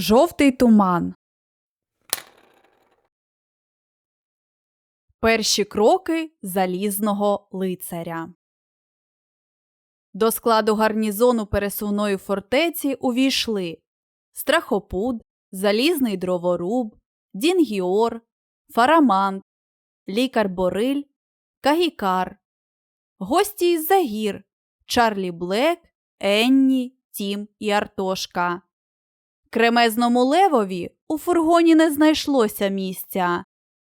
Жовтий туман. Перші кроки залізного лицаря. До складу гарнізону пересувної фортеці увійшли Страхопуд, Залізний дроворуб, Дінгіор, Фарамант, Лікар Бориль, Кагікар, гості із Загір, Чарлі Блек, Енні, Тім і Артошка. Кремезному левові у фургоні не знайшлося місця,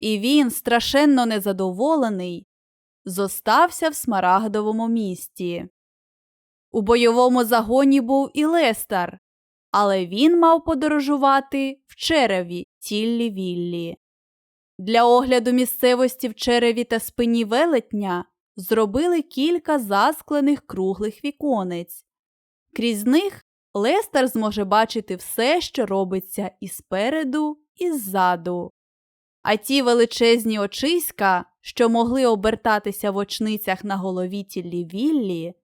і він, страшенно незадоволений, зостався в смарагдовому місті. У бойовому загоні був і Лестер, але він мав подорожувати в череві тіллі віллі. Для огляду місцевості в череві та спині велетня зробили кілька засклених круглих віконець. Крізь них Лестер зможе бачити все, що робиться і спереду, і ззаду. А ті величезні очиська, що могли обертатися в очницях на голові тіллі віллі,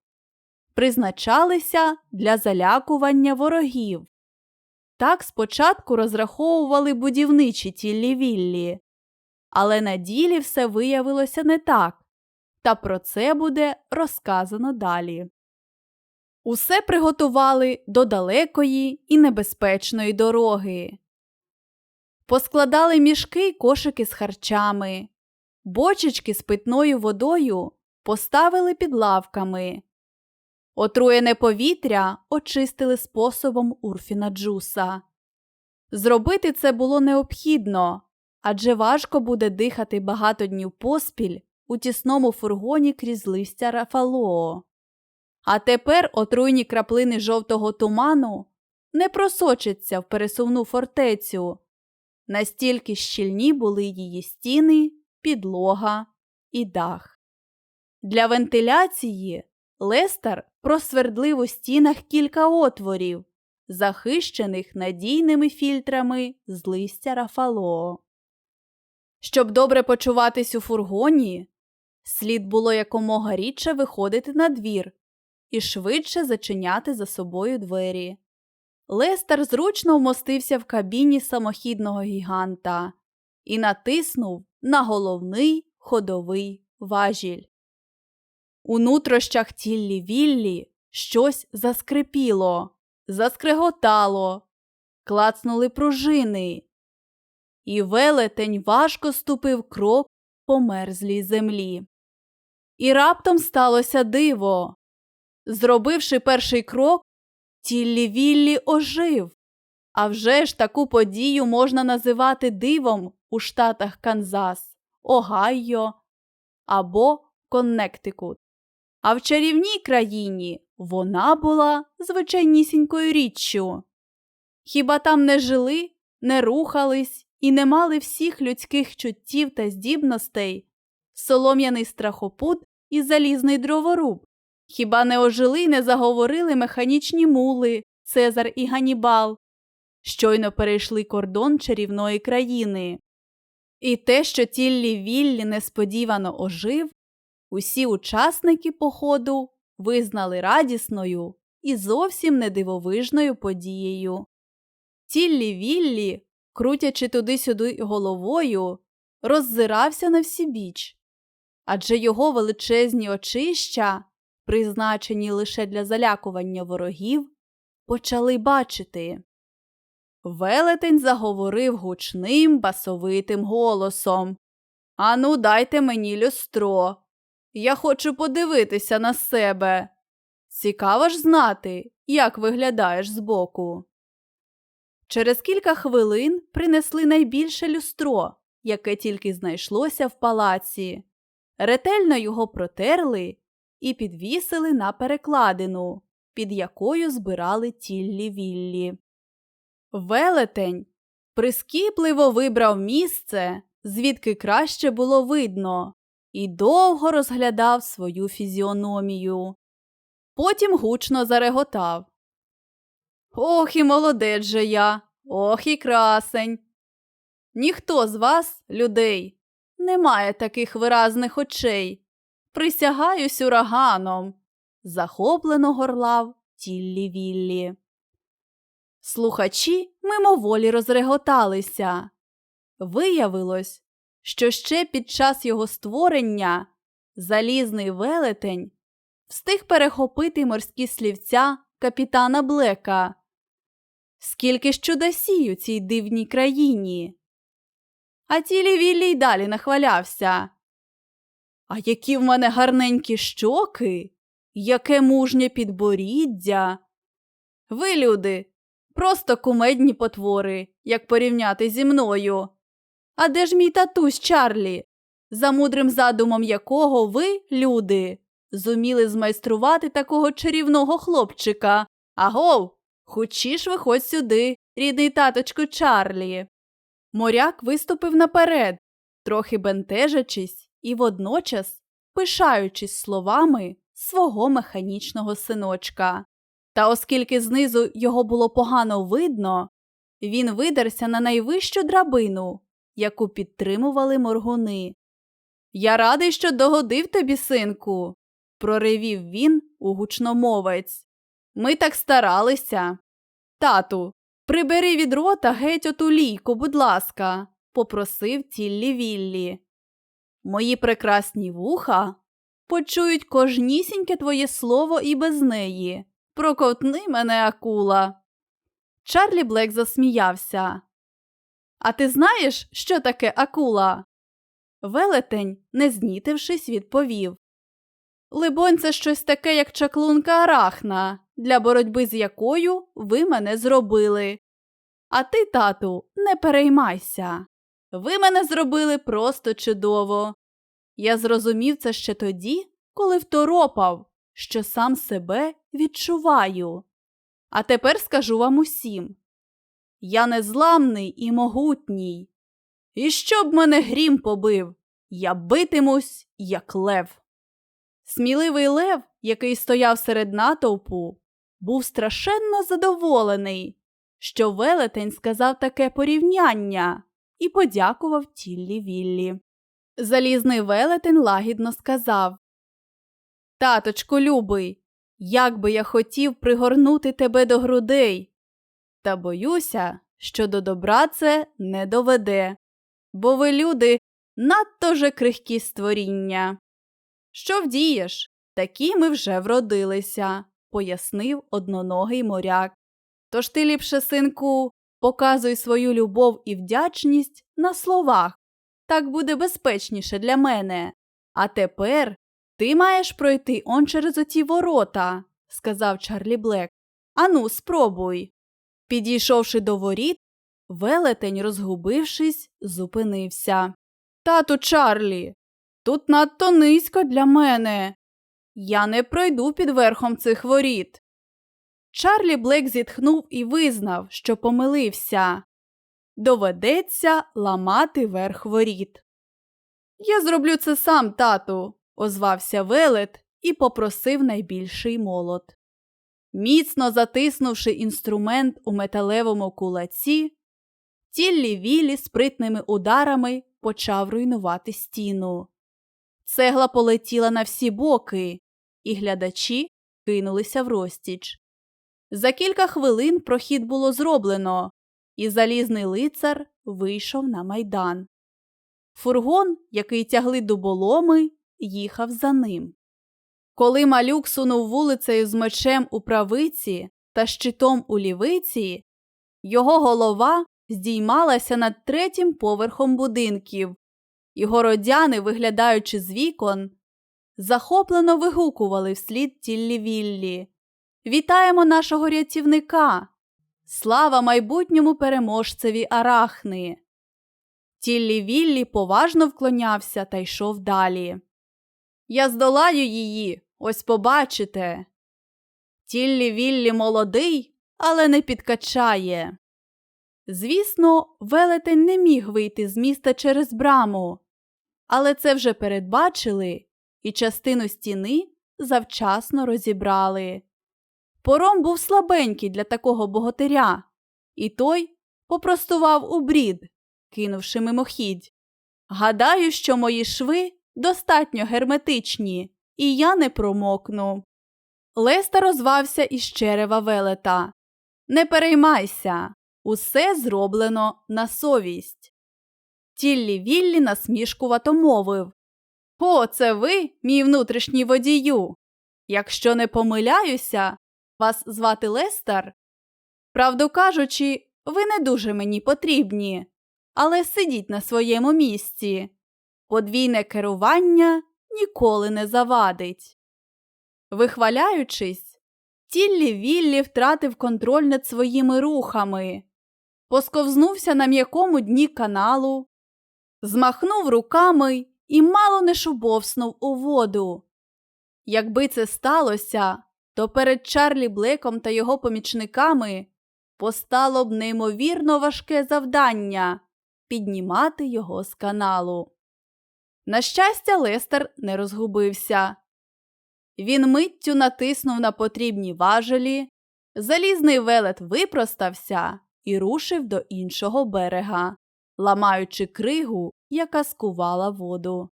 призначалися для залякування ворогів. Так спочатку розраховували будівничі тіллі віллі, але на ділі все виявилося не так, та про це буде розказано далі. Усе приготували до далекої і небезпечної дороги. Поскладали мішки й кошики з харчами, бочечки з питною водою поставили під лавками. Отруєне повітря очистили способом Урфіна Джуса. Зробити це було необхідно, адже важко буде дихати багато днів поспіль у тісному фургоні крізь листя Рафалоо. А тепер отруйні краплини жовтого туману не просочаться в пересувну фортецю. Настільки щільні були її стіни, підлога і дах. Для вентиляції Лестер просвердлив у стінах кілька отворів, захищених надійними фільтрами з листя Рафалоо. Щоб добре почуватись у фургоні, слід було якомога рідше виходити на двір і швидше зачиняти за собою двері. Лестер зручно вмостився в кабіні самохідного гіганта і натиснув на головний ходовий важіль. У нутрощах тіллі віллі щось заскрипіло, заскреготало, клацнули пружини, і велетень важко ступив крок по мерзлій землі. І раптом сталося диво. Зробивши перший крок, тіллі віллі ожив. А вже ж таку подію можна називати дивом у штатах Канзас, Огайо або Коннектикут. А в чарівній країні вона була звичайнісінькою річчю. Хіба там не жили, не рухались і не мали всіх людських чуттів та здібностей, солом'яний страхопут і залізний дроворуб? Хіба не ожили й не заговорили механічні мули, Цезар і Ганібал, щойно перейшли кордон чарівної країни? І те, що тіллі Віллі несподівано ожив, усі учасники походу визнали радісною і зовсім не дивовижною подією. Тіллі Віллі, крутячи туди-сюди головою, роззирався на всібіч, адже його величезні очища призначені лише для залякування ворогів, почали бачити. Велетень заговорив гучним басовитим голосом Ану, дайте мені люстро. Я хочу подивитися на себе. Цікаво ж знати, як виглядаєш збоку. Через кілька хвилин принесли найбільше люстро, яке тільки знайшлося в палаці. Ретельно його протерли і підвісили на перекладину, під якою збирали тіллі віллі. Велетень прискіпливо вибрав місце, звідки краще було видно, і довго розглядав свою фізіономію. Потім гучно зареготав. Ох і молодець же я, ох і красень. Ніхто з вас, людей, не має таких виразних очей, Присягаюсь ураганом, захоплено горлав тіллі віллі. Слухачі мимоволі розреготалися. Виявилось, що ще під час його створення залізний велетень встиг перехопити морські слівця капітана Блека. Скільки ж чудосій у цій дивній країні. А тілі Віллі й далі нахвалявся. А які в мене гарненькі щоки, яке мужнє підборіддя. Ви, люди, просто кумедні потвори, як порівняти зі мною. А де ж мій татусь Чарлі, за мудрим задумом якого ви, люди, зуміли змайструвати такого чарівного хлопчика? Агов, хочіш виходь сюди, рідний таточку Чарлі. Моряк виступив наперед, трохи бентежачись і водночас пишаючись словами свого механічного синочка. Та оскільки знизу його було погано видно, він видерся на найвищу драбину, яку підтримували моргуни. Я радий, що догодив тобі, синку, проривів він у гучномовець. Ми так старалися. Тату, прибери від рота геть оту лійку, будь ласка, попросив тіллі Віллі. Мої прекрасні вуха почують кожнісіньке твоє слово і без неї. Проковтни мене, акула. Чарлі Блек засміявся. А ти знаєш, що таке акула? Велетень, не знітившись, відповів. Либонь, це щось таке, як чаклунка арахна, для боротьби з якою ви мене зробили. А ти, тату, не переймайся. Ви мене зробили просто чудово. Я зрозумів це ще тоді, коли второпав, що сам себе відчуваю. А тепер скажу вам усім я незламний і могутній. І щоб мене грім побив, я битимусь, як лев. Сміливий лев, який стояв серед натовпу, був страшенно задоволений, що велетень сказав таке порівняння і подякував тіллі Віллі. Залізний велетень лагідно сказав Таточку любий, як би я хотів пригорнути тебе до грудей. Та боюся, що до добра це не доведе, бо ви, люди, надто же крихкі створіння. Що вдієш? Такі ми вже вродилися, пояснив одноногий моряк. Тож ти ліпше, синку, показуй свою любов і вдячність на словах. Так буде безпечніше для мене. А тепер ти маєш пройти он через оті ворота, сказав Чарлі Блек. Ану, спробуй. Підійшовши до воріт, велетень, розгубившись, зупинився. Тату Чарлі, тут надто низько для мене. Я не пройду під верхом цих воріт. Чарлі Блек зітхнув і визнав, що помилився. Доведеться ламати верх воріт. Я зроблю це сам, тату, озвався велет і попросив найбільший молот. Міцно затиснувши інструмент у металевому кулаці, тіллі вілі спритними ударами почав руйнувати стіну. Цегла полетіла на всі боки, і глядачі кинулися в розтіч. За кілька хвилин прохід було зроблено, і залізний лицар вийшов на майдан. Фургон, який тягли дуболоми, їхав за ним. Коли малюк сунув вулицею з мечем у правиці та щитом у лівиці, його голова здіймалася над третім поверхом будинків, і городяни, виглядаючи з вікон, захоплено вигукували вслід тіллі Віллі. Вітаємо нашого рятівника! Слава майбутньому переможцеві Арахни! Тіллі Віллі поважно вклонявся та йшов далі. Я здолаю її, ось побачите. Тіллі Віллі молодий, але не підкачає. Звісно, велетень не міг вийти з міста через браму, але це вже передбачили і частину стіни завчасно розібрали. Пором був слабенький для такого богатиря, і той попростував у брід, кинувши мимохідь. Гадаю, що мої шви достатньо герметичні, і я не промокну. Леста розвався із черева велета. Не переймайся, усе зроблено на совість. Тіллі Віллі насмішкувато мовив О, це ви, мій внутрішній водію. Якщо не помиляюся, вас звати Лестер? Правду кажучи, ви не дуже мені потрібні, але сидіть на своєму місці. Подвійне керування ніколи не завадить. Вихваляючись, Тіллі Віллі втратив контроль над своїми рухами, посковзнувся на м'якому дні каналу, змахнув руками і мало не шубовснув у воду. Якби це сталося, то перед Чарлі Блеком та його помічниками постало б неймовірно важке завдання піднімати його з каналу. На щастя, Лестер не розгубився. Він миттю натиснув на потрібні важелі, залізний велет випростався і рушив до іншого берега, ламаючи кригу, яка скувала воду.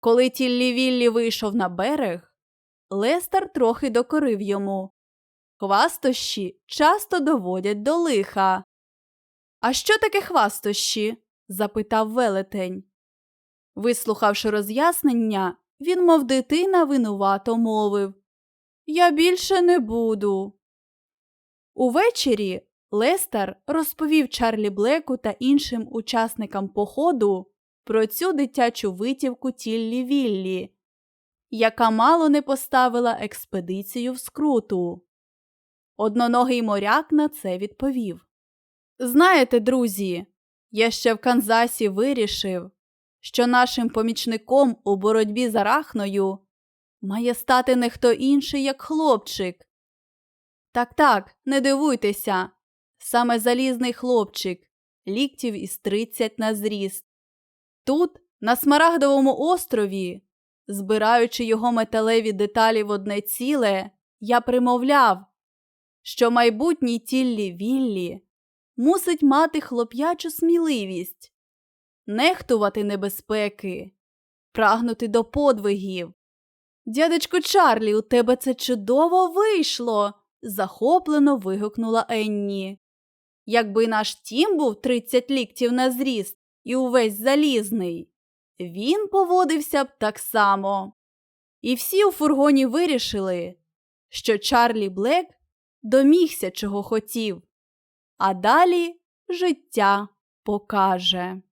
Коли Тіллі Віллі вийшов на берег, Лестер трохи докорив йому. Хвастощі часто доводять до лиха. А що таке хвастощі? запитав велетень. Вислухавши роз'яснення, він, мов дитина, винувато мовив Я більше не буду. Увечері Лестер розповів Чарлі Блеку та іншим учасникам походу про цю дитячу витівку Тіллі Віллі, яка мало не поставила експедицію в скруту. Одноногий моряк на це відповів Знаєте, друзі, я ще в Канзасі вирішив, що нашим помічником у боротьбі з арахною має стати не хто інший, як хлопчик. Так, так, не дивуйтеся, саме залізний хлопчик, ліктів із тридцять на зріст. Тут, на Смарагдовому острові, збираючи його металеві деталі в одне ціле, я примовляв, що майбутній тіллі Віллі мусить мати хлоп'ячу сміливість, нехтувати небезпеки, прагнути до подвигів. Дядечку Чарлі, у тебе це чудово вийшло. захоплено вигукнула Енні. Якби наш тім був 30 ліктів на зріст і увесь залізний, він поводився б так само. І всі у фургоні вирішили, що Чарлі Блек домігся, чого хотів, а далі життя покаже.